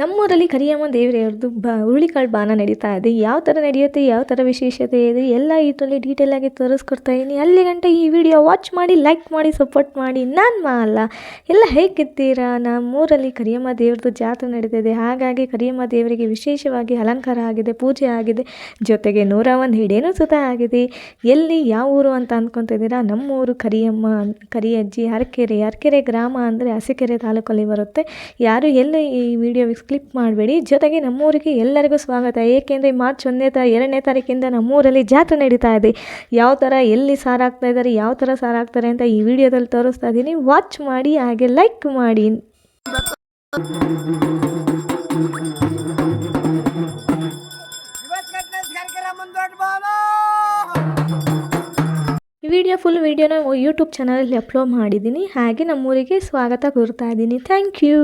ನಮ್ಮೂರಲ್ಲಿ ಕರಿಯಮ್ಮ ದೇವರವ್ರದ್ದು ಬ, ಹುರುಳಿಕಾಳು ಬಾನ ನಡೀತಾ ಇದೆ. ಯಾವ ಥರ ನಡೆಯುತ್ತೆ, ಯಾವ ಥರ ವಿಶೇಷತೆ ಇದೆ, ಎಲ್ಲ ಇದರಲ್ಲಿ ಡೀಟೇಲಾಗಿ ತೋರಿಸ್ಕೊಡ್ತಾ ಇದ್ದೀನಿ ಅಲ್ಲಿ ಗಂಟೆ ಈ ವಿಡಿಯೋ ವಾಚ್ ಮಾಡಿ ಲೈಕ್ ಮಾಡಿ ಸಪೋರ್ಟ್ ಮಾಡಿ, ನಾನು ಅಲ್ಲ. ಎಲ್ಲ ಹೇಗಿದ್ದೀರಾ? ನಮ್ಮೂರಲ್ಲಿ ಕರಿಯಮ್ಮ ದೇವ್ರದ್ದು ಜಾತ್ರೆ ನಡೀತಿದೆ. ಹಾಗಾಗಿ ಕರಿಯಮ್ಮ ದೇವರಿಗೆ ವಿಶೇಷವಾಗಿ ಅಲಂಕಾರ ಆಗಿದೆ, ಪೂಜೆ ಆಗಿದೆ. ಜೊತೆಗೆ ನೂರ ಒಂದು ಹಿಡೇನೂ ಸುತ ಆಗಿದೆ. ಎಲ್ಲಿ, ಯಾವ ಊರು ಅಂತ ಅಂದ್ಕೊತಿದ್ದೀರಾ ನಮ್ಮೂರು ಕರಿಯಮ್ಮ, ಕರಿಯಜ್ಜಿ ಅರಕೆರೆ ಅರಕೆರೆ ಗ್ರಾಮ ಅಂದರೆ ಹಸಿಕೆರೆ ತಾಲೂಕಲ್ಲಿ ಬರುತ್ತೆ. ಯಾರು ಎಲ್ಲ ಈ ವಿಡಿಯೋ ಸ್ಕ್ಲಿಪ್ ಮಾಡಬೇಡಿ. ಜೊತೆಗೆ ನಮ್ಮೂರಿಗೆ ಎಲ್ಲರಿಗೂ ಸ್ವಾಗತ. ಏಕೆಂದರೆ ಮಾರ್ಚ್ ಒಂದನೇ ತಾ, ಎರಡನೇ ತಾರೀಕಿಂದ ನಮ್ಮೂರಲ್ಲಿ ಜಾತ್ರೆ ನಡೀತಾ ಇದೆ. ಯಾವ ಥರ ಎಲ್ಲಿ ಸಾರಾಗ್ತಾ ಇದ್ದಾರೆ ಯಾವ ಥರ ಸಾರಾಗ್ತಾರೆ ಅಂತ ಈ ವಿಡಿಯೋದಲ್ಲಿ ತೋರಿಸ್ತಾ ಇದ್ದೀನಿ ವಾಚ್ ಮಾಡಿ, ಹಾಗೆ ಲೈಕ್ ಮಾಡಿ. ವಿಡಿಯೋ ಫುಲ್ ವಿಡಿಯೋನ ಯೂಟ್ಯೂಬ್ ಚಾನಲಲ್ಲಿ ಅಪ್ಲೋಡ್ ಮಾಡಿದ್ದೀನಿ ಹಾಗೆ ನಮ್ಮೂರಿಗೆ ಸ್ವಾಗತ ಕೋರ್ತಾ ಇದ್ದೀನಿ ಥ್ಯಾಂಕ್ ಯು